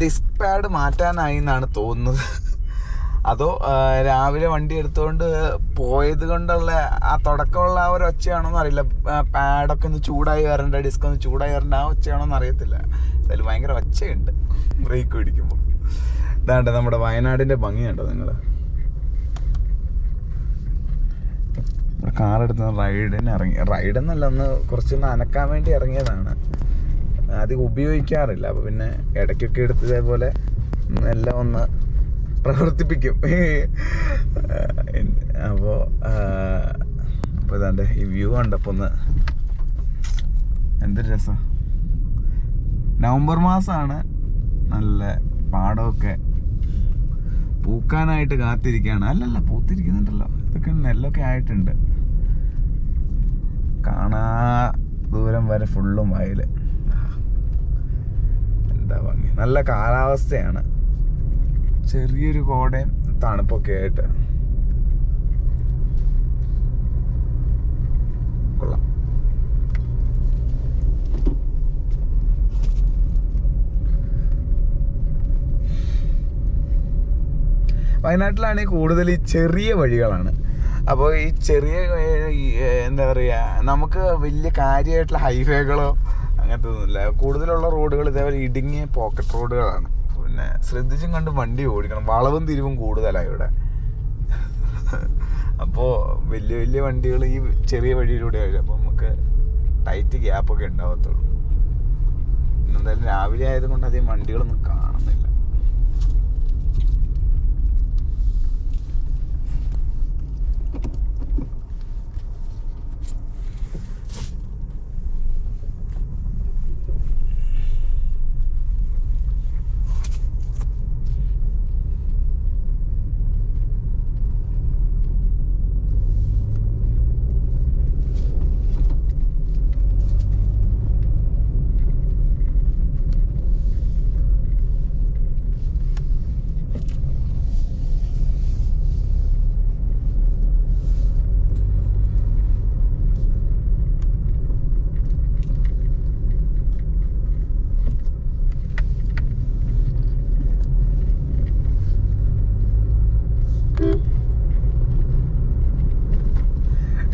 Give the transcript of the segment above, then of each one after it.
Disk pad മാറ്റാനായി എന്നാണ് തോന്നുന്നത്. അതോ രാവിലെ വണ്ടി എടുത്തുകൊണ്ട് പോയത് കൊണ്ടുള്ള ആ തുടക്കമുള്ള ആ ഒരു ഒച്ചയാണോ എന്ന് അറിയില്ല. പാഡൊക്കെ ഒന്ന് ചൂടായി വരണ്ട ഡിസ്ക് ഒന്ന് ചൂടായി വരണ്ട ആ ഒച്ചയാണോ എന്ന് അറിയത്തില്ല. എന്തായാലും ഭയങ്കര ഒച്ചയുണ്ട്. ബ്രേക്ക് പിടിക്കുമ്പോൾ ഇതാണ്ട് നമ്മുടെ വയനാടിന്റെ ഭംഗിയുണ്ടോ നിങ്ങൾ കാറെടുത്ത് റൈഡിന് ഇറങ്ങി റൈഡെന്നല്ല ഒന്ന് കുറച്ചൊന്ന് അനക്കാൻ വേണ്ടി ഇറങ്ങിയതാണ്. അധികം ഉപയോഗിക്കാറില്ല. അപ്പോൾ പിന്നെ ഇടയ്ക്കൊക്കെ എടുത്ത് ഇതേപോലെ എല്ലാം ഒന്ന് പ്രവർത്തിപ്പിക്കും. അപ്പോൾ അപ്പോൾ ഇതാണ്ട് ഈ വ്യൂ കണ്ടപ്പോൾ ഒന്ന് എന്തൊരു രസം. നവംബർ മാസമാണ് നല്ല പാടമൊക്കെ പൂക്കാനായിട്ട് കാത്തിരിക്കുകയാണ് അല്ലല്ല പൂത്തിരിക്കുന്നുണ്ടല്ലോ. ഇതൊക്കെ നെല്ലൊക്കെ ആയിട്ടുണ്ട്. കാണാ ദൂരം വരെ ഫുള്ളും വയൽ. എന്താ ഭംഗി? നല്ല കാലാവസ്ഥയാണ്. ചെറിയൊരു കോടയും തണുപ്പൊക്കെ ആയിട്ട്. കൊള്ളാം. വയനാട്ടിലാണെങ്കിൽ കൂടുതൽ ഈ ചെറിയ വഴികളാണ്. അപ്പോൾ ഈ ചെറിയ എന്താ പറയുക നമുക്ക് വലിയ കാര്യമായിട്ടുള്ള ഹൈവേകളോ അങ്ങനത്തെ കൂടുതലുള്ള റോഡുകൾ ഇതേപോലെ ഇടുങ്ങിയ പോക്കറ്റ് റോഡുകളാണ്. പിന്നെ ശ്രദ്ധിച്ചും കണ്ട് വണ്ടി ഓടിക്കണം. വളവും തിരിവും കൂടുതലാണ് ഇവിടെ. അപ്പോൾ വലിയ വലിയ വണ്ടികൾ ഈ ചെറിയ വഴിയിലൂടെ വരും അപ്പോൾ നമുക്ക് ടൈറ്റ് ഗ്യാപ്പൊക്കെ ഉണ്ടാവത്തുള്ളൂ. എന്തായാലും രാവിലെ ആയതുകൊണ്ട് അധികം വണ്ടികളൊന്നും കാണുന്നില്ല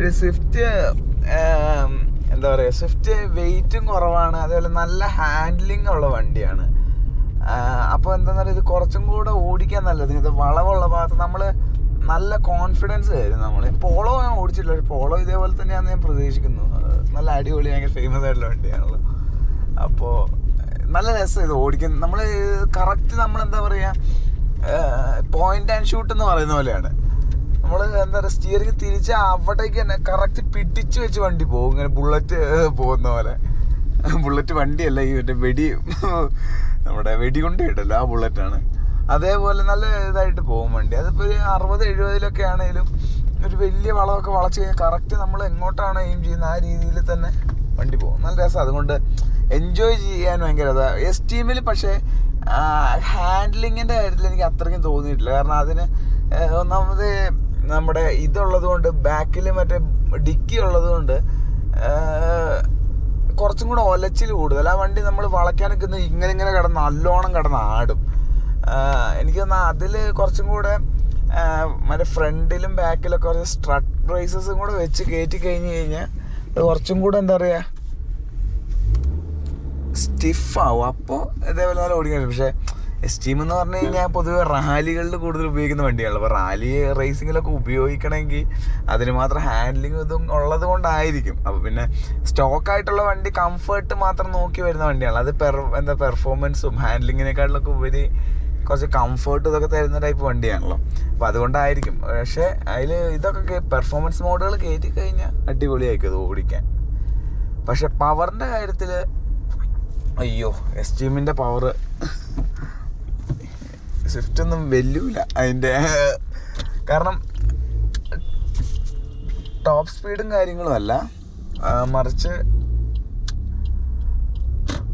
ഒരു സ്വിഫ്റ്റ് എന്താ പറയുക സ്വിഫ്റ്റ് വെയിറ്റും കുറവാണ് അതേപോലെ നല്ല ഹാൻഡ്ലിംഗ് ഉള്ള വണ്ടിയാണ്. അപ്പോൾ എന്താണെന്ന് പറയുക ഇത് കുറച്ചും കൂടെ ഓടിക്കാൻ നല്ലത്. ഇത് വളവുള്ള ഭാഗത്ത് നമ്മൾ നല്ല കോൺഫിഡൻസ് തരും നമ്മൾ പോളോ ഞാൻ ഓടിച്ചിട്ടില്ല പോളോ ഇതേപോലെ തന്നെയാണെന്ന് ഞാൻ പ്രതീക്ഷിക്കുന്നു. നല്ല അടിപൊളി ഭയങ്കര ഫേമസ് ആയിട്ടുള്ള വണ്ടിയാണല്ലോ. അപ്പോൾ നല്ല രസം ഇത് ഓടിക്കുന്നത് നമ്മൾ കറക്റ്റ് നമ്മൾ എന്താ പറയുക പോയിന്റ് ആൻഡ് ഷൂട്ട് എന്ന് പറയുന്ന പോലെയാണ്. നമ്മൾ എന്താ പറയുക സ്റ്റിയറിംഗ് തിരിച്ച് അവിടേക്ക് തന്നെ കറക്റ്റ് പിടിച്ച് വെച്ച് വണ്ടി പോകും. ഇങ്ങനെ ബുള്ളറ്റ് പോകുന്ന പോലെ. ബുള്ളറ്റ് വണ്ടിയല്ല ഈ മറ്റേ വെടി നമ്മുടെ വെടികൊണ്ട് കിട്ടല്ലോ ആ ബുള്ളറ്റാണ് അതേപോലെ നല്ല ഇതായിട്ട് പോകും വണ്ടി. അതിപ്പോൾ ഒരു അറുപത് എഴുപതിലൊക്കെ ആണെങ്കിലും ഒരു വലിയ വളമൊക്കെ വളച്ച് കഴിഞ്ഞാൽ കറക്റ്റ് നമ്മൾ എങ്ങോട്ടാണ് എയിം ചെയ്യുന്നത് ആ രീതിയിൽ തന്നെ വണ്ടി പോകും. നല്ല രസം. അതുകൊണ്ട് എൻജോയ് ചെയ്യാൻ ഭയങ്കര എസ് ടീമിൽ പക്ഷേ ഹാൻഡ്ലിങ്ങിന്റെ കാര്യത്തിൽ എനിക്ക് അത്രയ്ക്കും തോന്നിയിട്ടില്ല. കാരണം അതിന് ഒന്നാമത് നമ്മുടെ ഇതുള്ളത് കൊണ്ട് ബാക്കിൽ മറ്റേ ഡിക്കി ഉള്ളത് കൊണ്ട് കുറച്ചും കൂടെ ഒലച്ചിൽ കൂടുതൽ. ആ വണ്ടി നമ്മൾ വളയ്ക്കാൻ നിൽക്കുന്ന ഇങ്ങനെ ഇങ്ങനെ കിടന്ന് നല്ലോണം കിടന്ന് ആടും. എനിക്ക് തോന്നുന്നു അതിൽ കുറച്ചും കൂടെ മറ്റേ ഫ്രണ്ടിലും ബാക്കിലൊക്കെ കുറച്ച് സ്ട്രട്ട് റൈസസും കൂടെ വെച്ച് കയറ്റി കഴിഞ്ഞ് കഴിഞ്ഞാൽ അത് കുറച്ചും കൂടെ എന്താ പറയുക സ്റ്റിഫാവും അപ്പോൾ ഇതേപോലെ നല്ല ഓടിക്കാൻ പക്ഷേ എസ്റ്റീം എന്ന് പറഞ്ഞു കഴിഞ്ഞാൽ പൊതുവെ റാലികളിൽ കൂടുതൽ ഉപയോഗിക്കുന്ന വണ്ടിയാണ് അപ്പോൾ റാലി റേസിങ്ങിലൊക്കെ ഉപയോഗിക്കണമെങ്കിൽ അതിന് മാത്രം ഹാൻഡ്ലിങ് ഇതും ഉള്ളത് കൊണ്ടായിരിക്കും. അപ്പോൾ പിന്നെ സ്റ്റോക്കായിട്ടുള്ള വണ്ടി കംഫർട്ട് മാത്രം നോക്കി വരുന്ന വണ്ടിയാണ് അത് പെർ എന്താ പെർഫോമൻസും ഹാൻഡിലിങ്ങിനെക്കാട്ടിലൊക്കെ ഉപരി കുറച്ച് കംഫർട്ട് ഇതൊക്കെ തരുന്ന ടൈപ്പ് വണ്ടിയാണല്ലോ. അപ്പോൾ അതുകൊണ്ടായിരിക്കും. പക്ഷേ അതിൽ ഇതൊക്കെ പെർഫോമൻസ് മോഡുകൾ കയറ്റി കഴിഞ്ഞാൽ അടിപൊളിയായിരിക്കും അത് ഓടിക്കാൻ. പക്ഷെ പവറിന്റെ കാര്യത്തിൽ അയ്യോ എസ് ടീമിന്റെ പവർ സ്വിഫ്റ്റ് ഒന്നും വെല്ലൂല അതിന്റെ. കാരണം ടോപ്പ് സ്പീഡും കാര്യങ്ങളും അല്ല. മറിച്ച്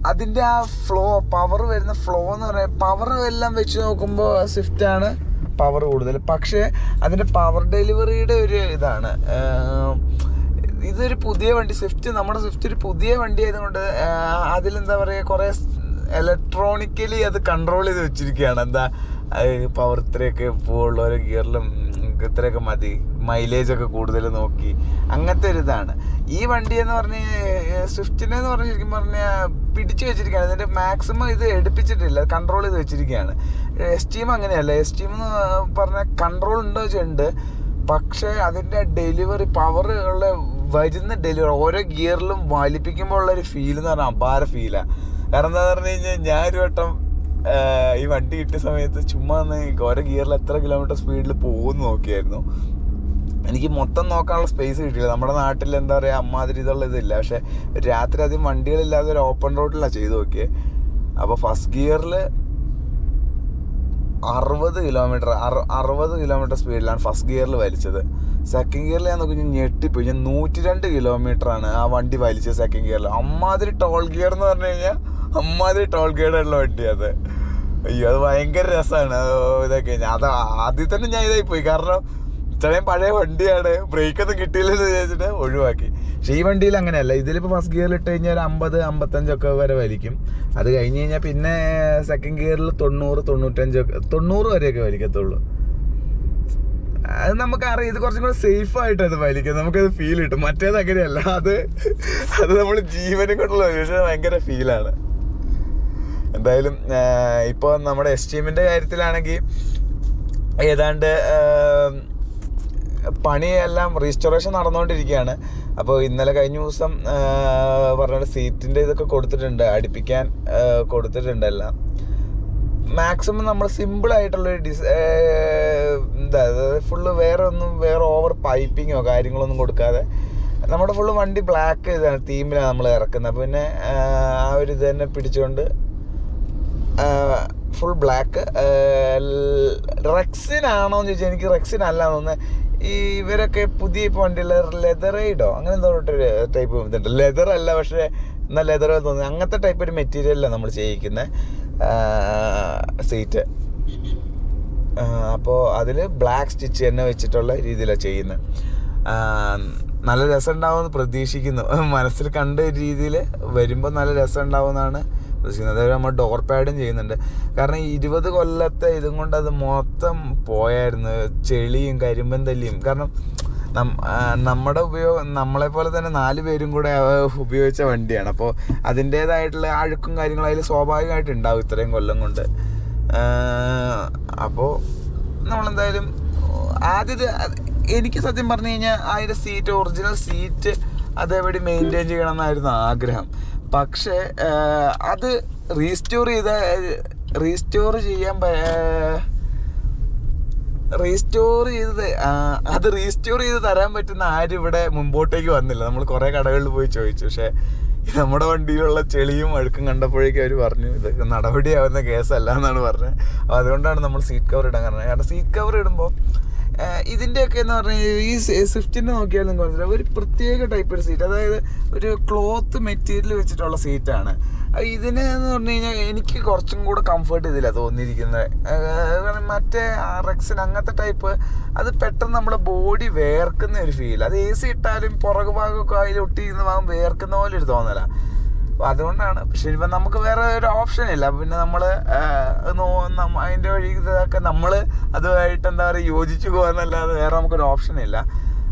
അതിന്റെ ആ ഫ്ലോ പവർ വരുന്ന ഫ്ലോ എന്ന് പറയാൻ പവർ എല്ലാം വെച്ച് നോക്കുമ്പോൾ സ്വിഫ്റ്റ് ആണ് പവർ കൂടുതൽ. പക്ഷേ അതിന്റെ പവർ ഡെലിവറിയുടെ ഒരു ഇതാണ്. ഇതൊരു പുതിയ വണ്ടി സ്വിഫ്റ്റ് നമ്മുടെ സ്വിഫ്റ്റ് ഒരു പുതിയ വണ്ടി ആയതുകൊണ്ട് അതിലെന്താ പറയുക കുറേ ഇലക്ട്രോണിക്കലി അത് കൺട്രോൾ ചെയ്ത് വെച്ചിരിക്കുകയാണ്. എന്താ പവർ ഇത്രയൊക്കെ പോവുള്ള ഓരോ ഗിയറിലും ഇത്രയൊക്കെ മതി. മൈലേജ് ഒക്കെ കൂടുതൽ നോക്കി. അങ്ങനത്തെ ഒരു ഇതാണ്. ഈ വണ്ടി എന്ന് പറഞ്ഞ് സ്വിഫ്റ്റിനെ എന്ന് പറഞ്ഞ് ശരിക്കും പറഞ്ഞാൽ പിടിച്ചു വെച്ചിരിക്കുകയാണ്. ഇതിന്റെ മാക്സിമം ഇത് എടുപ്പിച്ചിട്ടില്ല. കൺട്രോൾ ചെയ്ത് വെച്ചിരിക്കുകയാണ്. എസ് ടീം അങ്ങനെയല്ല. എസ് എന്ന് പറഞ്ഞാൽ കൺട്രോൾ ഉണ്ടോ വെച്ചിട്ടുണ്ട്. പക്ഷേ അതിന്റെ ഡെലിവറി പവർ ഉള്ള വരുന്ന ഡെലിവറി ഓരോ ഗിയറിലും വലിപ്പിക്കുമ്പോൾ ഉള്ള ഒരു ഫീൽ എന്ന് പറഞ്ഞാൽ അപാര ഫീലാണ് കാരണം എന്താ പറഞ്ഞു കഴിഞ്ഞാൽ ഞാനൊരു വട്ടം ഈ വണ്ടി കിട്ടിയ സമയത്ത് ചുമ്മാ ഓരോ ഗിയറിൽ എത്ര കിലോമീറ്റർ സ്പീഡിൽ പോകുമെന്ന് നോക്കിയായിരുന്നു. എനിക്ക് മൊത്തം നോക്കാനുള്ള സ്പേസ് കിട്ടിയില്ല. നമ്മുടെ നാട്ടിൽ എന്താ പറയുക അമ്മാതിരി ഇതുള്ള ഇതില്ല. പക്ഷേ രാത്രി അധികം വണ്ടികളില്ലാതെ ഒരു ഓപ്പൺ റോഡിലാണ് ചെയ്ത് നോക്കിയത് അപ്പോൾ ഫസ്റ്റ് ഗിയറിൽ അറുപത് കിലോമീറ്റർ അറുപത് കിലോമീറ്റർ സ്പീഡിലാണ് ഫസ്റ്റ് ഗിയറിൽ വലിച്ചത്. സെക്കൻഡ് ഗിയറിൽ ഞാൻ നോക്കി ഞാൻ ഞെട്ടിപ്പോയി. ഞാൻ നൂറ്റി രണ്ട് കിലോമീറ്ററാണ് ആ വണ്ടി വലിച്ചത് സെക്കൻഡ് ഗിയറിൽ അമ്മാതിരി ടോൾ ഗിയർ എന്ന് പറഞ്ഞു കഴിഞ്ഞാൽ അമ്മാതിരി ടോൾ ഗേഡുള്ള വണ്ടി അത്. അയ്യോ അത് ഭയങ്കര രസമാണ് ഇതൊക്കെ. അത് ആദ്യം തന്നെ ഞാൻ ഇതായി പോയി കാരണം ചെറിയ പഴയ വണ്ടിയാണ്. ബ്രേക്ക് ഒന്നും കിട്ടിയില്ലെന്ന് വിചാരിച്ചിട്ട് ഒഴിവാക്കി. പക്ഷേ ഈ വണ്ടിയിൽ അങ്ങനെയല്ല. ഇതിലിപ്പോൾ ഫസ്റ്റ് ഗിയറിൽ ഇട്ട് കഴിഞ്ഞാൽ ഒരു അമ്പത് അമ്പത്തഞ്ചൊക്കെ വരെ വലിക്കും. അത് കഴിഞ്ഞ് കഴിഞ്ഞാൽ പിന്നെ സെക്കൻഡ് ഗിയറിൽ തൊണ്ണൂറ് തൊണ്ണൂറ്റഞ്ചൊക്കെ തൊണ്ണൂറ് വരെയൊക്കെ വലിക്കത്തുള്ളൂ. അത് നമുക്കറിയാം. ഇത് കുറച്ചും കൂടെ സേഫ് ആയിട്ട് അത് വലിക്കും. നമുക്കത് ഫീൽ കിട്ടും. മറ്റേത് അങ്ങനെയല്ല. അത് അത് നമ്മൾ ജീവനും കൊണ്ടുള്ള ഭയങ്കര ഫീലാണ് എന്തായാലും ഇപ്പോൾ നമ്മുടെ എസ് ടീമിന്റെ കാര്യത്തിലാണെങ്കിൽ ഏതാണ്ട് പണിയെല്ലാം റീസ്റ്റോറേഷൻ നടന്നുകൊണ്ടിരിക്കുകയാണ് അപ്പോൾ ഇന്നലെ കഴിഞ്ഞ ദിവസം പറഞ്ഞ സീറ്റിന്റെ ഇതൊക്കെ കൊടുത്തിട്ടുണ്ട് അടുപ്പിക്കാൻ കൊടുത്തിട്ടുണ്ട് എല്ലാം. മാക്സിമം നമ്മൾ സിമ്പിളായിട്ടുള്ളൊരു ഡിസ് എന്താ ഫുള്ള് വേറെ ഒന്നും വേറെ ഓവർ പൈപ്പിങ്ങോ കാര്യങ്ങളൊന്നും കൊടുക്കാതെ നമ്മുടെ ഫുള്ള് വണ്ടി ബ്ലാക്ക് ഇതാണ് തീമിലാണ് നമ്മൾ ഇറക്കുന്നത്. അപ്പോൾ പിന്നെ ആ ഒരു ഇത് തന്നെ പിടിച്ചുകൊണ്ട് ഫുൾ ബ്ലാക്ക് റെക്സിനാണോ എന്ന് ചോദിച്ചാൽ എനിക്ക് റെക്സിനല്ല തോന്നുന്നത് ഈ ഇവരൊക്കെ പുതിയ ഇപ്പോൾ വണ്ടിയുള്ള ലെതറൈഡോ അങ്ങനെ എന്തോ ഒരു ടൈപ്പ് ഇതുണ്ട്. ലെതർ അല്ല പക്ഷേ എന്നാൽ ലെതർ തോന്നുന്നത് അങ്ങനത്തെ ടൈപ്പ് ഒരു മെറ്റീരിയലാണ് നമ്മൾ ചെയ്യിക്കുന്നത് സീറ്റ് അപ്പോൾ അതിൽ ബ്ലാക്ക് സ്റ്റിച്ച് തന്നെ വെച്ചിട്ടുള്ള രീതിയിലാണ് ചെയ്യുന്നത് നല്ല രസം ഉണ്ടാവുമെന്ന് പ്രതീക്ഷിക്കുന്നു. മനസ്സിൽ കണ്ട രീതിയിൽ വരുമ്പോൾ നല്ല രസം ഉണ്ടാവുമെന്നാണ് പ്രതീക്ഷിക്കുന്നത് അതേപോലെ നമ്മൾ ഡോർ പാഡും ചെയ്യുന്നുണ്ട്. കാരണം ഇരുപത് കൊല്ലത്തെ ഇതും കൊണ്ട് അത് മൊത്തം പോയായിരുന്നു. ചെളിയും കരിമ്പൻ തല്ലിയും. കാരണം നമ്മുടെ ഉപയോഗം നമ്മളെ പോലെ തന്നെ നാല് പേരും കൂടെ ഉപയോഗിച്ച വണ്ടിയാണ്. അപ്പോൾ അതിന്റേതായിട്ടുള്ള അഴുക്കും കാര്യങ്ങളും അതിൽ സ്വാഭാവികമായിട്ട് ഉണ്ടാവും ഇത്രയും കൊല്ലം കൊണ്ട്. അപ്പോൾ നമ്മളെന്തായാലും ആദ്യത് എനിക്ക് സത്യം പറഞ്ഞു കഴിഞ്ഞാൽ അതിന്റെ സീറ്റ് ഒറിജിനൽ സീറ്റ് അതേപടി മെയിന്റെയിൻ ചെയ്യണം എന്നായിരുന്നു ആഗ്രഹം. പക്ഷേ അത് റീസ്റ്റോർ ചെയ്ത റീസ്റ്റോർ ചെയ്യാൻ റീസ്റ്റോർ ചെയ്ത് അത് റീസ്റ്റോർ ചെയ്ത് തരാൻ പറ്റുന്ന ആരും ഇവിടെ മുമ്പോട്ടേക്ക് വന്നില്ല. നമ്മൾ കുറേ കടകളിൽ പോയി ചോദിച്ചു. പക്ഷേ നമ്മുടെ വണ്ടിയിലുള്ള ചെളിയും അഴുക്കും കണ്ടപ്പോഴേക്കും അവർ പറഞ്ഞു ഇത് നടപടിയാവുന്ന കേസല്ല എന്നാണ് പറഞ്ഞത്. അപ്പോൾ അതുകൊണ്ടാണ് നമ്മൾ സീറ്റ് കവർ ഇടാൻ കാരണം. കാരണം സീറ്റ് കവർ ഇടുമ്പോൾ ഇതിന്റെയൊക്കെ എന്ന് പറഞ്ഞാൽ ഈ സ്വിഫ്റ്റിന്റെ നോക്കിയാൽ നിങ്ങൾക്ക് മനസ്സിലാവും ഒരു പ്രത്യേക ടൈപ്പ് ഒരു സീറ്റ് അതായത് ഒരു ക്ലോത്ത് മെറ്റീരിയൽ വെച്ചിട്ടുള്ള സീറ്റാണ് ഇതിന് എന്ന് പറഞ്ഞു കഴിഞ്ഞാൽ എനിക്ക് കുറച്ചും കൂടെ കംഫർട്ട് ഇതിലാണ് തോന്നിയിരിക്കുന്നത്. കാരണം മറ്റേ എക്സിന് അങ്ങനത്തെ ടൈപ്പ് അത് പെട്ടെന്ന് നമ്മുടെ ബോഡി വേർക്കുന്ന ഒരു ഫീൽ അത് എ സി ഇട്ടാലും പുറകു ഭാഗമൊക്കെ അതിൽ ഒട്ടിയിരുന്ന ഭാഗം വേർക്കുന്ന പോലെ ഒരു തോന്നല. അതുകൊണ്ടാണ്. പക്ഷെ ഇപ്പം നമുക്ക് വേറെ ഒരു ഓപ്ഷൻ ഇല്ല. പിന്നെ നമ്മൾ അതിന്റെ വഴി ഇതൊക്കെ നമ്മൾ അതുമായിട്ട് എന്താ പറയുക യോജിച്ചു പോകാന്നല്ലാതെ വേറെ നമുക്കൊരു ഓപ്ഷൻ ഇല്ല.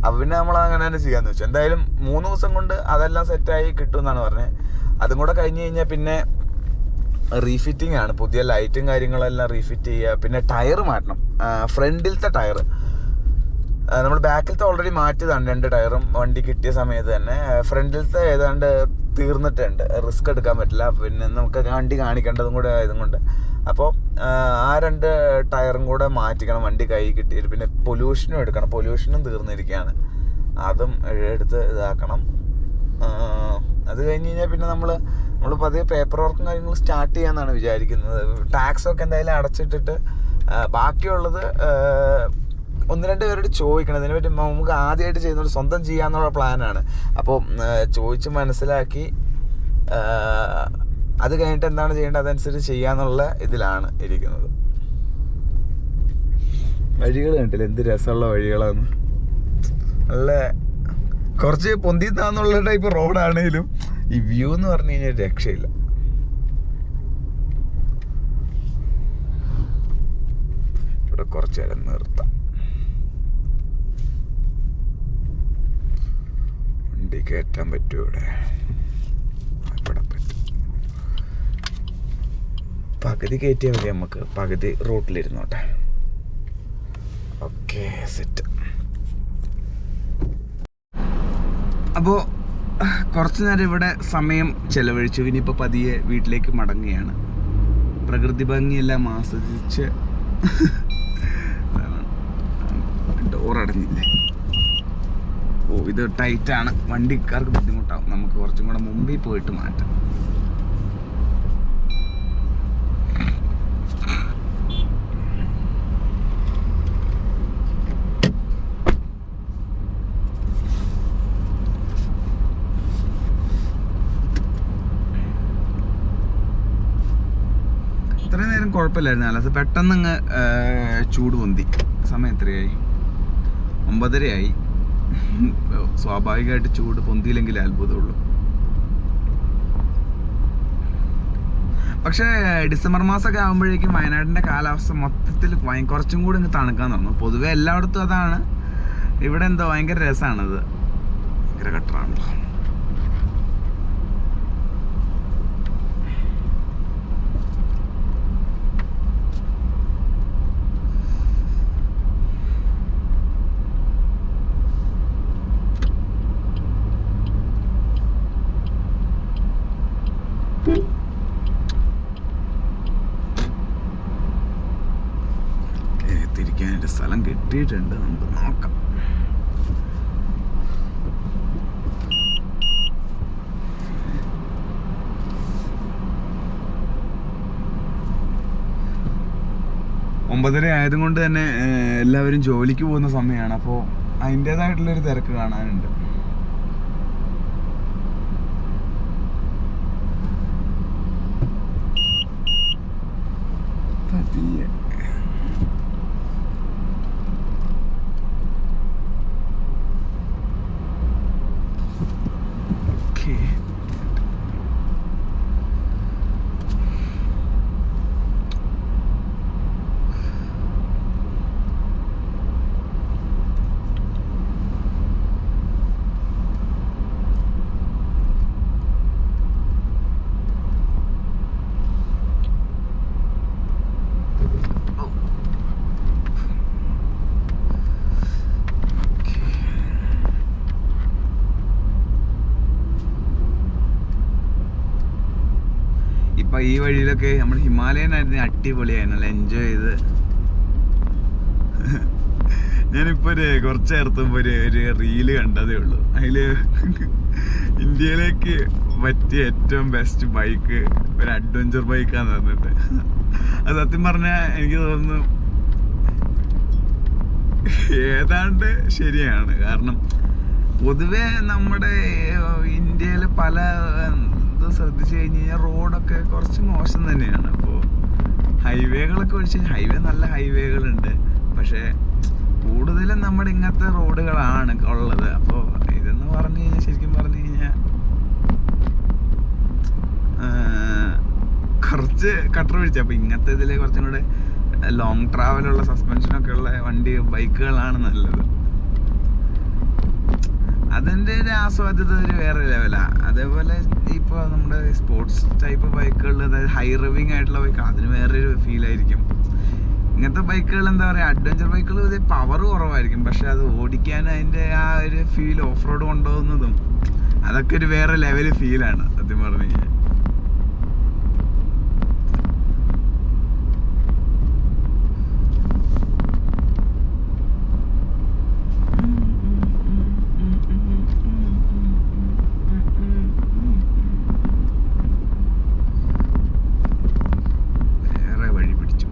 അപ്പോൾ പിന്നെ നമ്മൾ അങ്ങനെ തന്നെ ചെയ്യാമെന്ന് വെച്ചു. എന്തായാലും മൂന്ന് ദിവസം കൊണ്ട് അതെല്ലാം സെറ്റായി കിട്ടും എന്നാണ് പറഞ്ഞത്. അതും കൂടെ കഴിഞ്ഞ് കഴിഞ്ഞാൽ പിന്നെ റീഫിറ്റിംഗ് ആണ്. പുതിയ ലൈറ്റും കാര്യങ്ങളെല്ലാം റീഫിറ്റ് ചെയ്യുക. പിന്നെ ടയർ മാറ്റണം. ഫ്രണ്ടിലത്തെ ടയർ നമ്മൾ ബാക്കിലത്തെ ഓൾറെഡി മാറ്റിയതാണ്. രണ്ട് ടയറും വണ്ടി കിട്ടിയ സമയത്ത് തന്നെ. ഫ്രണ്ടിലത്തെ ഏതാണ്ട് തീർന്നിട്ടുണ്ട്. റിസ്ക് എടുക്കാൻ പറ്റില്ല. പിന്നെ നമുക്ക് വണ്ടി കാണിക്കേണ്ടതും കൂടെ ആയതും കൊണ്ട്. അപ്പോൾ ആ രണ്ട് ടയറും കൂടെ മാറ്റിക്കണം വണ്ടി കൈ കിട്ടിയിട്ട്. പിന്നെ പൊല്യൂഷനും എടുക്കണം. പൊല്യൂഷനും തീർന്നിരിക്കുകയാണ്. അതും എടുത്ത് ഇതാക്കണം. അത് കഴിഞ്ഞ് കഴിഞ്ഞാൽ പിന്നെ നമ്മൾ നമ്മൾ പതിയെ പേപ്പർ വർക്കും കാര്യങ്ങളും സ്റ്റാർട്ട് ചെയ്യാമെന്നാണ് വിചാരിക്കുന്നത്. ടാക്സൊക്കെ എന്തായാലും അടച്ചിട്ടിട്ട് ബാക്കിയുള്ളത് ഒന്ന് രണ്ട് പേരോട് ചോദിക്കണം. ഇതിനെപ്പറ്റി നമുക്ക് ആദ്യമായിട്ട് ചെയ്യുന്നത് സ്വന്തം ചെയ്യാന്നുള്ള പ്ലാനാണ്. അപ്പോൾ ചോദിച്ച് മനസ്സിലാക്കി അത് കഴിഞ്ഞിട്ട് എന്താണ് ചെയ്യേണ്ടത്? അതനുസരിച്ച് ചെയ്യാന്നുള്ള ഇതിലാണ് ഇരിക്കുന്നത്. വഴികൾ കണ്ടില്ല? എന്ത് രസമുള്ള വഴികളാണ് നല്ല കുറച്ച് പൊന്തി താന്നുള്ള ടൈപ്പ് റോഡാണെങ്കിലും ഈ വ്യൂ എന്ന് പറഞ്ഞു കഴിഞ്ഞാൽ രക്ഷയില്ല. ഇവിടെ കുറച്ചു നേരം നിർത്താം. വണ്ടി കയറ്റാൻ പറ്റുമോ ഇവിടെ. പകുതി കയറ്റിയാൽ മതി നമുക്ക്. പകുതി റോട്ടിലിരുന്നോട്ടെ ഓക്കെ സെറ്റ്. അപ്പോൾ കുറച്ച് നേരം ഇവിടെ സമയം ചെലവഴിച്ചു. ഇനിയിപ്പോൾ പതിയെ വീട്ടിലേക്ക് മടങ്ങുകയാണ്. പ്രകൃതി ഭംഗിയെല്ലാം ആസ്വദിച്ച്. ഡോർ അടഞ്ഞില്ലേ ഇത് ടൈറ്റാണ് വണ്ടിക്കാർക്ക് ബുദ്ധിമുട്ടാവും. നമുക്ക് കുറച്ചും കൂടെ മുമ്പിൽ പോയിട്ട് മാറ്റാം. നേരം കുഴപ്പമില്ലായിരുന്നു അല്ല പെട്ടെന്ന് അങ്ങ് ചൂട് പൊന്തി. സമയം എത്രയായി? ഒമ്പതരയായി. സ്വാഭാവികമായിട്ട് ചൂട് പൊന്തിയില്ലെങ്കിലേ അത്ഭുതമുള്ളൂ. പക്ഷേ ഡിസംബർ മാസമൊക്കെ ആകുമ്പോഴേക്കും വയനാടിന്റെ കാലാവസ്ഥ മൊത്തത്തിൽ കുറച്ചും കൂടി ഇങ്ങ് തണുക്കാൻ തുടങ്ങും. പൊതുവെ എല്ലായിടത്തും അതാണ്. ഇവിടെ എന്തോ ഭയങ്കര രസമാണത്. ഭയങ്കര കട്ടറാണല്ലോ കിട്ടിയിട്ടുണ്ട് നമുക്ക് നോക്കാം. ഒമ്പതര ആയതുകൊണ്ട് തന്നെ എല്ലാവരും ജോലിക്ക് പോകുന്ന സമയമാണ്. അപ്പോൾ അതിന്റെതായിട്ടുള്ളൊരു തിരക്ക് കാണാനുണ്ട് പതിയെ ഓക്കേ ഇപ്പൊ ഈ വഴിയിലൊക്കെ നമ്മൾ ഹിമാലയനായിരുന്നു അടിപൊളിയായിരുന്നു. നല്ല എൻജോയ് ചെയ്ത്. ഞാനിപ്പോ ഒരു കുറച്ച് നേരത്തുമ്പോ ഒരു ഒരു റീൽ കണ്ടതേ ഉള്ളൂ. അതിൽ ഇന്ത്യയിലേക്ക് പറ്റിയ ഏറ്റവും ബെസ്റ്റ് ബൈക്ക് ഒരു അഡ്വഞ്ചർ ബൈക്കാന്ന് പറഞ്ഞിട്ട്. അത് സത്യം പറഞ്ഞാൽ എനിക്ക് തോന്നുന്നു ഏതാണ്ട് ശരിയാണ്. കാരണം പൊതുവേ നമ്മുടെ ഇന്ത്യയിൽ പല ഇത് ശ്രദ്ധിച്ചു കഴിഞ്ഞ് കഴിഞ്ഞാൽ റോഡൊക്കെ കുറച്ച് മോശം തന്നെയാണ്. അപ്പോൾ ഹൈവേകളൊക്കെ ഒഴിച്ച് ഹൈവേ നല്ല ഹൈവേകളുണ്ട്. പക്ഷേ കൂടുതലും നമ്മുടെ ഇങ്ങനത്തെ റോഡുകളാണ് ഉള്ളത്. അപ്പോൾ ഇതെന്ന് പറഞ്ഞു കഴിഞ്ഞാൽ ശരിക്കും പറഞ്ഞു കഴിഞ്ഞാൽ കുറച്ച് കട്ടർ പിടിച്ചു. അപ്പോൾ ഇങ്ങനത്തെ ഇതിൽ കുറച്ചും കൂടെ ലോങ് ട്രാവലുള്ള സസ്പെൻഷനൊക്കെ ഉള്ള വണ്ടി ബൈക്കുകളാണ് നല്ലത്. അതിന്റെ ഒരു ആസ്വാദ്യത ഒരു വേറെ ലെവലാണ് അതേപോലെ ഇപ്പോൾ നമ്മുടെ സ്പോർട്സ് ടൈപ്പ് ബൈക്കുകളിൽ അതായത് ഹൈ റിവിങ് ആയിട്ടുള്ള ബൈക്ക് അതിന് വേറൊരു ഫീലായിരിക്കും ഇങ്ങനത്തെ ബൈക്കുകൾ എന്താ പറയുക അഡ്വഞ്ചർ ബൈക്കുകൾ പവർ കുറവായിരിക്കും. പക്ഷെ അത് ഓടിക്കാൻ അതിന്റെ ആ ഒരു ഫീൽ ഓഫ് റോഡ് കൊണ്ടുപോകുന്നതും അതൊക്കെ ഒരു വേറെ ലെവൽ ഫീലാണ് സത്യം പറഞ്ഞു കഴിഞ്ഞാൽ വേറെ വഴി പിടിച്ചു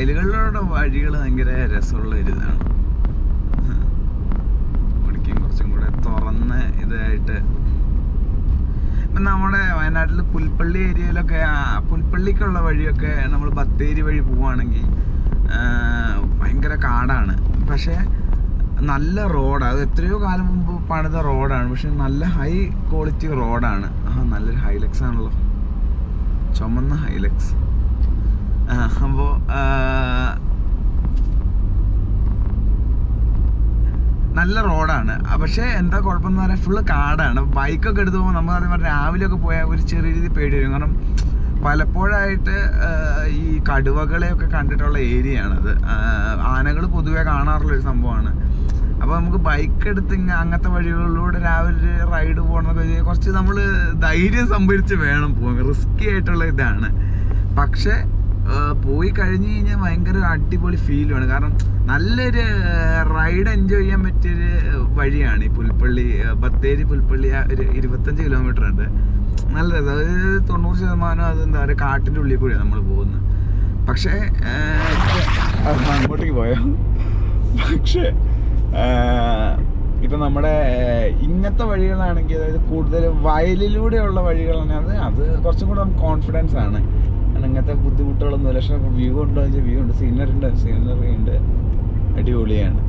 വയലുകളിലൂടെ വഴികൾ ഭയങ്കര രസമുള്ള ഒരു ഇതാണ്. കുറച്ചും കൂടെ തുറന്ന ഇതായിട്ട്. ഇപ്പം നമ്മുടെ വയനാട്ടിൽ പുൽപ്പള്ളി ഏരിയയിലൊക്കെ പുൽപ്പള്ളിക്കുള്ള വഴിയൊക്കെ നമ്മൾ ബത്തേരി വഴി പോവുകയാണെങ്കിൽ ഭയങ്കര കാടാണ്. പക്ഷേ നല്ല റോഡാണ് അത് എത്രയോ കാലം മുമ്പ് പണിത റോഡാണ്. പക്ഷെ നല്ല ഹൈ ക്വാളിറ്റി റോഡാണ്. ആ നല്ലൊരു ഹൈലക്സ് ആണല്ലോ ചുമന്ന ഹൈലക്സ്. അപ്പോൾ നല്ല റോഡാണ്. പക്ഷേ എന്താ കുഴപ്പമെന്ന് പറഞ്ഞാൽ ഫുള്ള് കാടാണ്. ബൈക്കൊക്കെ എടുത്ത് പോകുമ്പോൾ നമ്മൾ അതേപോലെ പറഞ്ഞാൽ രാവിലെ ഒക്കെ പോയാൽ ഒരു ചെറിയ രീതിയിൽ പേടി വരും. കാരണം പലപ്പോഴായിട്ട് ഈ കടുവകളെയൊക്കെ കണ്ടിട്ടുള്ള ഏരിയയാണത്. ആനകൾ പൊതുവെ കാണാറുള്ളൊരു സംഭവമാണ്. അപ്പോൾ നമുക്ക് ബൈക്ക് എടുത്ത് ഇങ്ങനെ അങ്ങനത്തെ വഴികളിലൂടെ രാവിലെ റൈഡ് പോകണമെന്നൊക്കെ വെച്ചാൽ കുറച്ച് നമ്മൾ ധൈര്യം സംഭരിച്ച് വേണം പോകാൻ റിസ്ക്കി ആയിട്ടുള്ള ഇതാണ്. പക്ഷേ പോയി കഴിഞ്ഞ് കഴിഞ്ഞാൽ ഭയങ്കര അടിപൊളി ഫീലുമാണ് കാരണം നല്ലൊരു റൈഡ് എൻജോയ് ചെയ്യാൻ പറ്റിയൊരു വഴിയാണ് ഈ പുൽപ്പള്ളി ബത്തേരി പുൽപ്പള്ളി ഒരു ഇരുപത്തഞ്ച് കിലോമീറ്റർ ഉണ്ട്. നല്ല രസം. തൊണ്ണൂറ് ശതമാനം അത് എന്താ പറയുക കാട്ടിന്റെ ഉള്ളിൽ കൂടിയാണ് നമ്മൾ പോകുന്നത്. പക്ഷേ അങ്ങോട്ടേക്ക് പോയോ? പക്ഷേ ഇപ്പം നമ്മുടെ ഇങ്ങനത്തെ വഴികളാണെങ്കിൽ അതായത് കൂടുതൽ വയലിലൂടെയുള്ള വഴികളാണ്. അത് അത് കുറച്ചും കൂടെ കോൺഫിഡൻസ് ആണ്. കാരണം ഇങ്ങനത്തെ ബുദ്ധിമുട്ടുകളൊന്നുമില്ല. പക്ഷെ വ്യൂ ഉണ്ടോ വെച്ചാൽ വ്യൂ ഉണ്ട്. സീനറി ഉണ്ട് സീനറി ഉണ്ട്. അടിപൊളിയാണ്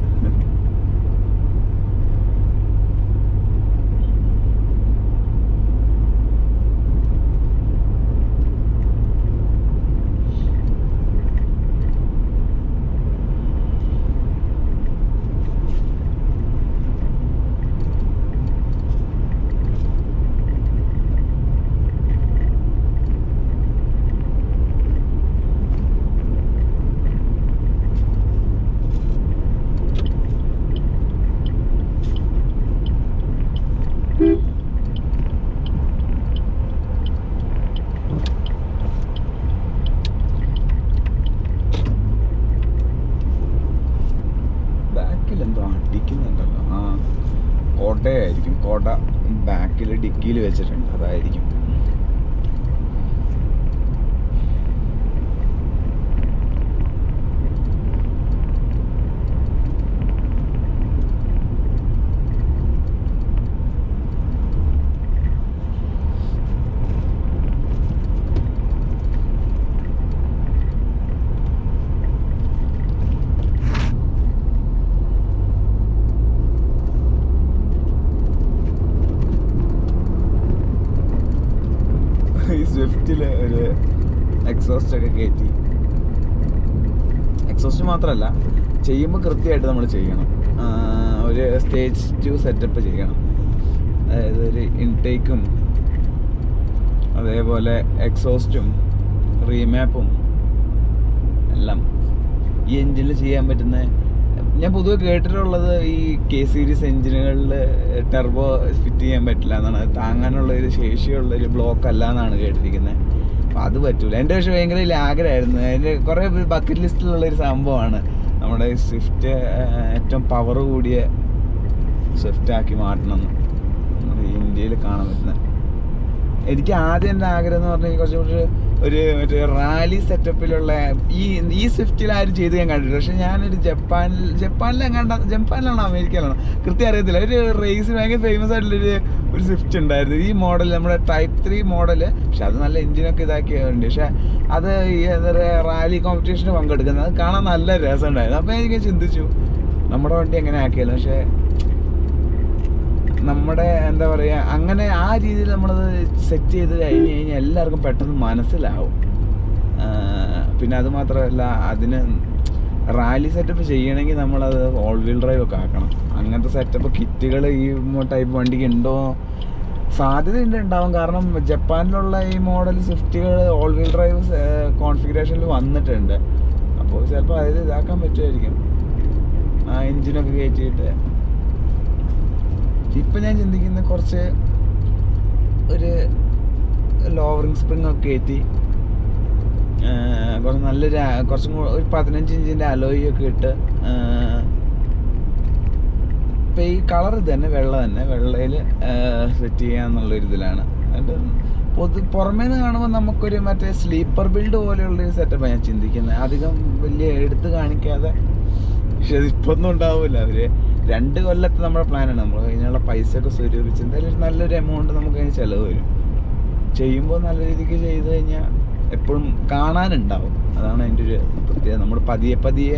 ബാക്കിൽ എന്തോ അടിക്കുന്നുണ്ടല്ലോ ആ കോട്ടയായിരിക്കും കോട്ട ബാക്കിൽ ഡിക്കിയിൽ വെച്ചിട്ടുണ്ട്. അതായിരിക്കും ഈ സ്വിഫ്റ്റിൽ ഒരു എക്സോസ്റ്റ് ഒക്കെ കയറ്റി എക്സോസ്റ്റ് മാത്രമല്ല ചെയ്യുമ്പോൾ കൃത്യമായിട്ട് നമ്മൾ ചെയ്യണം. ഒരു സ്റ്റേജ് ടു സെറ്റപ്പ് ചെയ്യണം. അതായത് ഒരു ഇൻടേക്കും അതേപോലെ എക്സോസ്റ്റും റീമാപ്പും എല്ലാം. ഈ എൻജിനിൽ ചെയ്യാൻ പറ്റുന്ന ഞാൻ പൊതുവെ കേട്ടിട്ടുള്ളത് ഈ കെ സീരീസ് എഞ്ചിനുകളിൽ ടെർബോ ഫിറ്റ് ചെയ്യാൻ പറ്റില്ല എന്നാണ്. താങ്ങാനുള്ള ഒരു ശേഷിയുള്ള ഒരു ബ്ലോക്ക് അല്ല എന്നാണ് കേട്ടിരിക്കുന്നത് അപ്പം അത് പറ്റൂല. എന്റെ പക്ഷേ ഭയങ്കര വലിയ ആഗ്രഹമായിരുന്നു. എന്റെ കുറേ ബക്കറ്റ് ലിസ്റ്റിലുള്ള ഒരു സംഭവമാണ്. നമ്മുടെ സ്വിഫ്റ്റ് ഏറ്റവും പവർ കൂടിയ സ്വിഫ്റ്റ് ആക്കി മാറ്റണം നമ്മുടെ ഇന്ത്യയിൽ കാണാൻ പറ്റുന്ന. എനിക്ക് ആദ്യം എന്റെ ആഗ്രഹം എന്ന് പറഞ്ഞാൽ കുറച്ചും കൂടി ഒരു മറ്റേ റാലി സെറ്റപ്പിലുള്ള ഈ ഈ സ്വിഫ്റ്റിൽ ആരും ചെയ്ത് ഞാൻ കണ്ടിട്ടില്ല. പക്ഷെ ഞാനൊരു ജപ്പാനിൽ എങ്ങാണ്ട ജപ്പാനിലാണോ അമേരിക്കയിലാണോ? കൃത്യം അറിയത്തില്ല. ഒരു റേസ് ഭയങ്കര ഫേമസ് ആയിട്ടുള്ളൊരു ഒരു സ്വിഫ്റ്റ് ഉണ്ടായിരുന്നു. ഈ മോഡൽ നമ്മുടെ ടൈപ്പ് ത്രീ മോഡൽ പക്ഷെ അത് നല്ല എഞ്ചിനൊക്കെ ഇതാക്കിയുണ്ട് പക്ഷെ അത് ഈ എന്താ പറയുക റാലി കോമ്പറ്റീഷന് പങ്കെടുക്കുന്നത്. അത് കാണാൻ നല്ല രസമുണ്ടായിരുന്നു. അപ്പോൾ എനിക്ക് ചിന്തിച്ചു നമ്മുടെ വണ്ടി എങ്ങനെ ആക്കിയാലും. പക്ഷെ നമ്മുടെ എന്താ പറയുക അങ്ങനെ ആ രീതിയിൽ നമ്മളത് സെറ്റ് ചെയ്ത് കഴിഞ്ഞ് കഴിഞ്ഞാൽ എല്ലാവർക്കും പെട്ടെന്ന് മനസ്സിലാവും. പിന്നെ അത് മാത്രമല്ല അതിന് റാലി സെറ്റപ്പ് ചെയ്യണമെങ്കിൽ നമ്മളത് ഓൾ വീൽ ഡ്രൈവ് ഒക്കെ ആക്കണം. അങ്ങനത്തെ സെറ്റപ്പ് കിറ്റുകൾ ഈ ടൈപ്പ് വണ്ടിക്ക് ഉണ്ടോ? സാധ്യതയുണ്ട് ഉണ്ടാവും. കാരണം ജപ്പാനിലുള്ള ഈ മോഡൽ സ്വിഫ്റ്റുകൾ ഓൾ വീൽ ഡ്രൈവ് കോൺഫിഗറേഷനിൽ വന്നിട്ടുണ്ട്. അപ്പോൾ ചിലപ്പോൾ അതിൽ ഇതാക്കാൻ പറ്റുമായിരിക്കും. ആ എഞ്ചിനൊക്കെ കയറ്റിയിട്ട്. ഇപ്പം ഞാൻ ചിന്തിക്കുന്ന കുറച്ച് ഒരു ലോവറിങ് സ്പ്രിങ് ഒക്കെ കയറ്റി കുറച്ച് നല്ലൊരു കുറച്ചും കൂടെ ഒരു പതിനഞ്ച് ഇഞ്ചിന്റെ അലോയി ഒക്കെ ഇട്ട് ഇപ്പം ഈ കളർ തന്നെ വെള്ള തന്നെ. വെള്ളയിൽ സെറ്റ് ചെയ്യാന്നുള്ളൊരു ഇതിലാണ്. എന്നിട്ട് പൊതു പുറമേ നിന്ന് കാണുമ്പോൾ നമുക്കൊരു മറ്റേ സ്ലീപ്പർ ബിൽഡ് പോലെയുള്ള ഒരു സെറ്റപ്പാണ് ഞാൻ ചിന്തിക്കുന്നത്. അധികം വലിയ എടുത്ത് കാണിക്കാതെ. പക്ഷെ അതിപ്പൊന്നും ഉണ്ടാവില്ല അവർ രണ്ട് കൊല്ലത്തെ നമ്മുടെ പ്ലാനാണ് നമ്മൾ അതിനുള്ള പൈസ ഒക്കെ സ്വരൂപിച്ച് എന്തായാലും നല്ലൊരു എമൗണ്ട് നമുക്ക് അതിന് ചിലവ് വരും. ചെയ്യുമ്പോൾ നല്ല രീതിക്ക് ചെയ്ത് കഴിഞ്ഞാൽ എപ്പോഴും കാണാനുണ്ടാവും. അതാണ് അതിന്റെ ഒരു പ്രത്യേകത. നമ്മൾ പതിയെ പതിയെ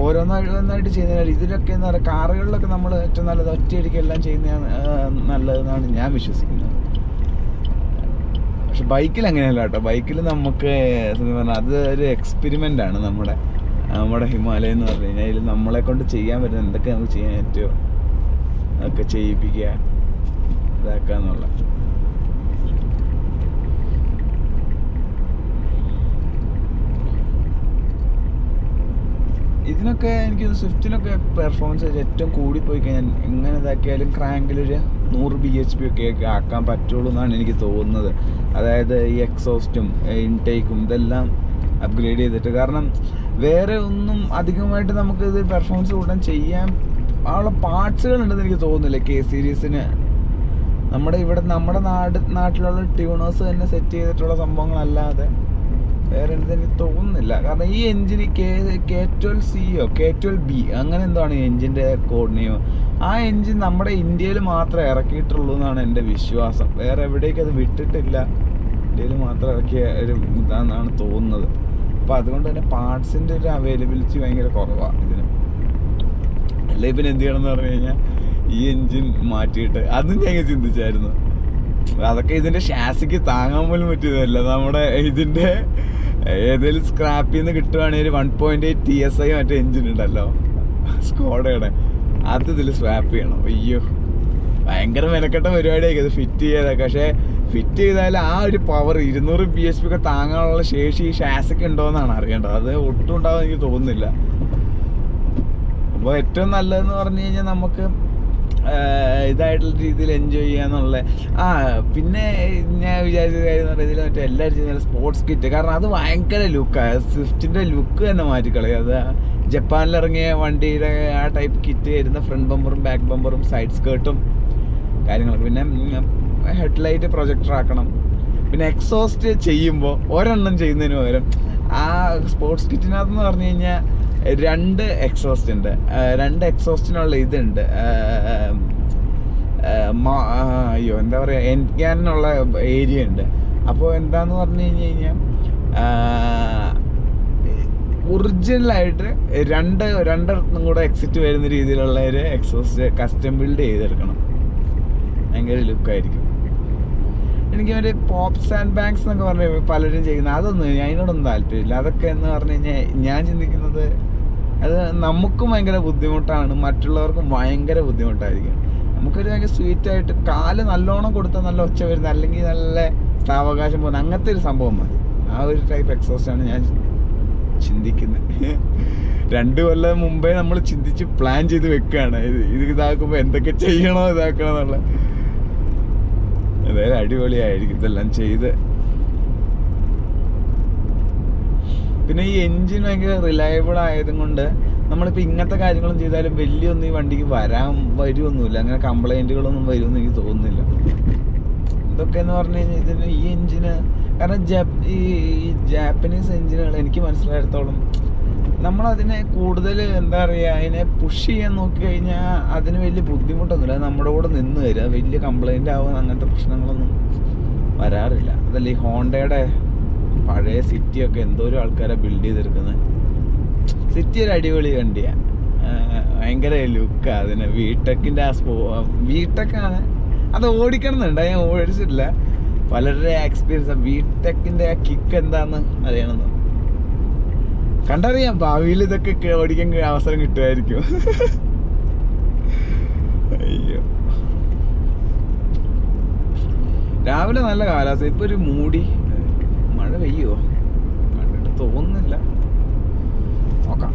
ഓരോന്നായിട്ട് ചെയ്യുന്ന ചെയ്യുന്നതിനാൽ ഇതിലൊക്കെ എന്ന് പറയുക കാറുകളിലൊക്കെ നമ്മൾ ഏറ്റവും നല്ലത് ഒറ്റയടിക്ക് എല്ലാം ചെയ്യുന്നതാണ് നല്ലതെന്നാണ് ഞാൻ വിശ്വസിക്കുന്നത്. പക്ഷെ ബൈക്കിൽ അങ്ങനെയല്ല കേട്ടോ. ബൈക്കിൽ നമുക്ക് സത്യം പറഞ്ഞാൽ അത് ഒരു എക്സ്പെരിമെന്റ് ആണ് നമ്മുടെ നമ്മുടെ ഹിമാലയം എന്ന് പറഞ്ഞു കഴിഞ്ഞാൽ. ഇതിൽ നമ്മളെ കൊണ്ട് ചെയ്യാൻ പറ്റുന്ന എന്തൊക്കെ നമുക്ക് ചെയ്യാൻ പറ്റുമോ അതൊക്കെ ചെയ്യിപ്പിക്കുക ഇതാക്കുക എന്നുള്ള ഇതിനൊക്കെ എനിക്ക് സ്വിഫ്റ്റിനൊക്കെ പെർഫോമൻസ് ഏറ്റവും കൂടി പോയി കഴിഞ്ഞാൽ എങ്ങനെ ഇതാക്കിയാലും ക്രാങ്കിലൊരു നൂറ് ബി എച്ച് പി ഒക്കെ ആക്കാൻ പറ്റുള്ളൂ എന്നാണ് എനിക്ക് തോന്നുന്നത്. അതായത് ഈ എക്സോസ്റ്റും ഇൻടേക്കും ഇതെല്ലാം അപ്ഗ്രേഡ് ചെയ്തിട്ട്. കാരണം വേറെ ഒന്നും അധികമായിട്ട് നമുക്ക് ഇത് പെർഫോമൻസ് കൂടാൻ ചെയ്യാൻ ഉള്ള പാർട്സുകൾ ഉണ്ടെന്ന് എനിക്ക് തോന്നുന്നില്ല. കെ സീരീസിന് നമ്മുടെ ഇവിടെ നമ്മുടെ നാട് നാട്ടിലുള്ള ട്യൂണേഴ്സ് തന്നെ സെറ്റ് ചെയ്തിട്ടുള്ള സംഭവങ്ങളല്ലാതെ. വേറെ എന്തെങ്കിലും തോന്നുന്നില്ല. കാരണം ഈ എഞ്ചിന് കെ കെ ട്വൽവ് സിയോ കെ ട്വൽവ് ബി അങ്ങനെ എന്താണ് എഞ്ചിന്റെ കോഡ് നെയിം ആ എഞ്ചിൻ നമ്മുടെ ഇന്ത്യയിൽ മാത്രമേ ഇറക്കിയിട്ടുള്ളൂ എന്നാണ് എന്റെ വിശ്വാസം. വേറെ എവിടേക്ക് അത് വിട്ടിട്ടില്ല. ഇന്ത്യയിൽ മാത്രം ഇറക്കിയ ഒരു ഇതാണെന്നാണ് തോന്നുന്നത്. അപ്പോൾ അതുകൊണ്ട് തന്നെ പാർട്സിന്റെ ഒരു അവൈലബിലിറ്റി ഭയങ്കര കുറവാണ് ഇതിന്. അല്ലെങ്കിൽ പിന്നെ എന്ത് ചെയ്യണമെന്ന് പറഞ്ഞു കഴിഞ്ഞാൽ ഈ എഞ്ചിൻ മാറ്റിയിട്ട്. അതും ഞങ്ങൾ ചിന്തിച്ചായിരുന്നു. അതൊക്കെ ഇതിന്റെ ഷാസിക്ക് താങ്ങാൻ പോലും പറ്റിയതല്ല. നമ്മുടെ ഇതിന്റെ ഏതെങ്കിലും സ്ക്രാപ്പിൽ നിന്ന് കിട്ടുവാണെങ്കിൽ one point eight T S I മറ്റേ എഞ്ചിൻ ഉണ്ടല്ലോ. സ്കോഡയുടെ അത് ഇതിൽ സ്വാപ്പ് ചെയ്യണം. അയ്യോ. ഭയങ്കര മെനക്കെട്ട പരിപാടിയായിരിക്കും അത് ഫിറ്റ് ചെയ്തതൊക്കെ പക്ഷേ ഫിറ്റ് ചെയ്താൽ ആ ഒരു പവർ ഇരുന്നൂറ് ബി എച്ച് പി ഒക്കെ താങ്ങാനുള്ള ശേഷി ഈ ഷാസൊക്കെ ഉണ്ടോ എന്നാണ് അറിയേണ്ടത്. അത് ഒട്ടും ഉണ്ടാവും എനിക്ക് തോന്നുന്നില്ല. അപ്പോൾ ഏറ്റവും നല്ലതെന്ന് പറഞ്ഞു കഴിഞ്ഞാൽ നമുക്ക് ഇതായിട്ടുള്ള രീതിയിൽ എൻജോയ് ചെയ്യാന്നുള്ള. ആ പിന്നെ ഞാൻ വിചാരിച്ച കാര്യം എന്ന് പറയുന്നത് മറ്റേ എല്ലാവരും ചെയ്യുന്ന സ്പോർട്സ് കിറ്റ് കാരണം അത് ഭയങ്കര ലുക്കാണ് സ്വിഫ്റ്റിന്റെ ലുക്ക് തന്നെ മാറ്റിക്കളയും. അത് ജപ്പാനിലിറങ്ങിയ വണ്ടിയുടെ ആ ടൈപ്പ് കിറ്റ് വരുന്ന ഫ്രണ്ട് ബമ്പറും ബാക്ക് ബമ്പറും സൈഡ് സ്കേർട്ടും കാര്യങ്ങളൊക്കെ. പിന്നെ ഹെഡ്ലൈറ്റ് പ്രൊജക്ടർ ആക്കണം. പിന്നെ എക്സോസ്റ്റ് ചെയ്യുമ്പോൾ ഒരെണ്ണം ചെയ്യുന്നതിന് പകരം ആ സ്പോർട്സ് കിറ്റിനകത്ത് പറഞ്ഞു കഴിഞ്ഞാൽ രണ്ട് എക്സോസ്റ്റ് ഉണ്ട്. രണ്ട് എക്സോസ്റ്റിനുള്ള ഇതുണ്ട്. അയ്യോ എന്താ പറയുക എൻഗാനുള്ള ഏരിയ ഉണ്ട്. അപ്പോൾ എന്താന്ന് പറഞ്ഞു കഴിഞ്ഞ് കഴിഞ്ഞാൽ ഒറിജിനലായിട്ട് രണ്ട് രണ്ടിടത്തും കൂടെ എക്സിറ്റ് വരുന്ന രീതിയിലുള്ള ഒരു എക്സോസ്റ്റ് കസ്റ്റം ബിൽഡ് ചെയ്തെടുക്കണം. ഭയങ്കര ലുക്കായിരിക്കും. എനിക്ക് ഒരു പോപ്സ് ആൻഡ് ബാങ്ക്സ് എന്നൊക്കെ പറഞ്ഞ പലരും ചെയ്യുന്ന അതൊന്നും അതിനോടൊന്നും താല്പര്യമില്ല. അതൊക്കെ എന്ന് പറഞ്ഞു കഴിഞ്ഞാൽ ഞാൻ ചിന്തിക്കുന്നത് അത് നമുക്കും ഭയങ്കര ബുദ്ധിമുട്ടാണ് മറ്റുള്ളവർക്കും ഭയങ്കര ബുദ്ധിമുട്ടായിരിക്കും. നമുക്കൊരു ഭയങ്കര സ്വീറ്റ് ആയിട്ട് കാൽ നല്ലോണം കൊടുത്താൽ നല്ല ഒച്ച വരുന്ന അല്ലെങ്കിൽ നല്ല സാവകാശം പോകുന്ന അങ്ങനത്തെ ഒരു സംഭവം മതി. ആ ഒരു ടൈപ്പ് എക്സോസ്റ്റ് ആണ് ഞാൻ ചിന്തിക്കുന്നത്. രണ്ട് കൊല്ലം മുമ്പേ നമ്മൾ ചിന്തിച്ച് പ്ലാൻ ചെയ്ത് വെക്കുകയാണ്. ഇത് ഇത് ഇതാക്കുമ്പോൾ എന്തൊക്കെ ചെയ്യണോ ഇതാക്കണോ എന്നുള്ള. അതായത് അടിപൊളിയായിരിക്കും. ഇതെല്ലാം ചെയ്ത് പിന്നെ ഈ എൻജിൻ ഭയങ്കര റിലയബിൾ ആയതും കൊണ്ട് നമ്മളിപ്പോൾ ഇങ്ങനത്തെ കാര്യങ്ങളും ചെയ്താലും വലിയൊന്നും ഈ വണ്ടിക്ക് വരാൻ വരുമൊന്നുമില്ല അങ്ങനെ കംപ്ലൈന്റുകളൊന്നും വരുമെന്ന് എനിക്ക് തോന്നുന്നില്ല. ഇതൊക്കെ എന്ന് പറഞ്ഞു കഴിഞ്ഞാൽ ഇതിന് ഈ എൻജിന് കാരണം ജപ് ഈ ജാപ്പനീസ് എൻജിനുകൾ എനിക്ക് മനസ്സിലായിടത്തോളം നമ്മളതിനെ കൂടുതൽ എന്താ പറയുക അതിനെ പുഷ് ചെയ്യാൻ നോക്കി കഴിഞ്ഞാൽ അതിന് വലിയ ബുദ്ധിമുട്ടൊന്നുമില്ല. നമ്മുടെ കൂടെ നിന്ന് വരിക വലിയ കംപ്ലൈന്റ് ആവുന്ന അങ്ങനത്തെ പ്രശ്നങ്ങളൊന്നും വരാറില്ല. അതല്ല ഈ ഹോണ്ടയുടെ പഴയ സിറ്റിയൊക്കെ എന്തോരം ആൾക്കാരെ ബിൽഡ് ചെയ്തെടുക്കുന്നത് സിറ്റി ഒരു അടിപൊളി വണ്ടിയാണ് ഭയങ്കര ലുക്കാണ് അതിന് വീട്ടക്കിന്റെ ആ സ്പോ വീട്ടക്കാണ് അത് ഓടിക്കണമെന്നുണ്ട് ഞാൻ ഓടിച്ചിട്ടില്ല. പലരുടെ എക്സ്പീരിയൻസ് വീട്ടക്കിന്റെ ആ കിക്ക് എന്താണെന്ന് അറിയണമെന്ന്. കണ്ടറിയാം ഭാവിയിൽ ഇതൊക്കെ ഓടിക്കാൻ അവസരം കിട്ടുമായിരിക്കും. അയ്യോ. രാവിലെ നല്ല കാലാവസ്ഥ ഇപ്പൊ ഒരു മൂടി മഴ പെയ്യോ? കണ്ടിട്ട് തോന്നുന്നില്ല. നോക്കാം.